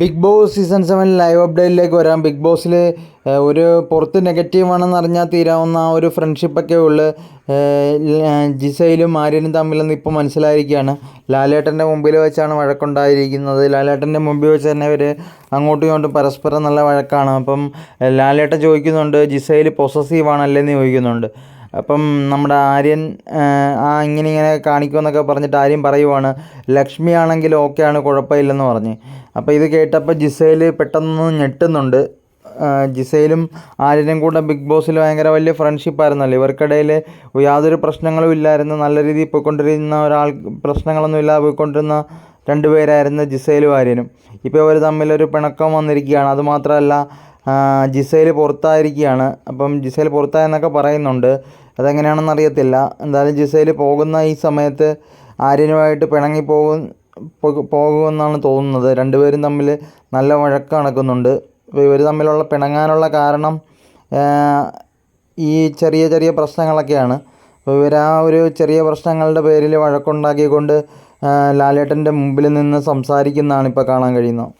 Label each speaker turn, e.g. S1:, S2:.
S1: Bigg Boss season seven live അപ്ഡേറ്റിലേക്ക് വരാം. Big ബോസിൽ ഒരു പുറത്ത് നെഗറ്റീവ് ആണെന്ന് അറിഞ്ഞാൽ തീരാവുന്ന ആ ഒരു ഫ്രണ്ട്ഷിപ്പൊക്കെ ഉള്ളു ജിസയിലും ആര്യനും തമ്മിലെന്ന് ഇപ്പോൾ മനസ്സിലായിരിക്കുകയാണ് ലാലേട്ടന്റെ മുമ്പിൽ വെച്ചാണ് വഴക്കുണ്ടായിരിക്കുന്നത്. ലാലേട്ടന്റെ മുമ്പിൽ വെച്ച് തന്നെ ഇവർ അങ്ങോട്ടും ഇങ്ങോട്ടും പരസ്പരം നല്ല വഴക്കാണ്. അപ്പം ലാലേട്ടൻ ചോദിക്കുന്നുണ്ട് ജിസയിൽ പൊസസീവ് ആണല്ലേ എന്ന് ചോദിക്കുന്നുണ്ട്. അപ്പം നമ്മുടെ ആര്യൻ ആ ഇങ്ങനെ ഇങ്ങനെ കാണിക്കുമെന്നൊക്കെ പറഞ്ഞിട്ട് ആര്യൻ പറയുവാണ് ലക്ഷ്മി ആണെങ്കിൽ ഓക്കെയാണ് കുഴപ്പമില്ലെന്ന് പറഞ്ഞ്. അപ്പോൾ ഇത് കേട്ടപ്പോൾ ജിസയിൽ പെട്ടെന്ന് ഞെട്ടുന്നുണ്ട്. ജിസയിലും ആര്യനും കൂടെ ബിഗ് ബോസിൽ ഭയങ്കര വലിയ ഫ്രണ്ട്ഷിപ്പായിരുന്നല്ലോ ഇവർക്കിടയിൽ യാതൊരു പ്രശ്നങ്ങളും ഇല്ലായിരുന്നു. നല്ല രീതിയിൽ പോയിക്കൊണ്ടിരുന്ന ഒരാൾ പ്രശ്നങ്ങളൊന്നും ഇല്ലാതെ പോയിക്കൊണ്ടിരുന്ന രണ്ടുപേരായിരുന്നു ജിസയിലും ആര്യനും. ഇപ്പോൾ ഇവർ തമ്മിലൊരു പിണക്കം വന്നിരിക്കുകയാണ്. അതുമാത്രമല്ല ജിസയിൽ പുറത്തായിരിക്കുകയാണ്. അപ്പം ജിസയിൽ പുറത്തായെന്നൊക്കെ പറയുന്നുണ്ട്. അതെങ്ങനെയാണെന്ന് അറിയത്തില്ല. എന്തായാലും ജിസയിൽ പോകുന്ന ഈ സമയത്ത് ആര്യനുമായിട്ട് പിണങ്ങി പോകും പോകുമെന്നാണ് തോന്നുന്നത്. രണ്ടുപേരും തമ്മിൽ നല്ല വഴക്ക് നടക്കുന്നുണ്ട്. ഇവർ തമ്മിലുള്ള പിണങ്ങാനുള്ള കാരണം ഈ ചെറിയ ചെറിയ പ്രശ്നങ്ങളൊക്കെയാണ്. ഇവർ ആ ഒരു ചെറിയ പ്രശ്നങ്ങളുടെ പേരിൽ വഴക്കുണ്ടാക്കിക്കൊണ്ട് ലാലേട്ടന്റെ മുമ്പിൽ നിന്ന് സംസാരിക്കുന്നതാണ് ഇപ്പോൾ കാണാൻ കഴിയുന്നത്.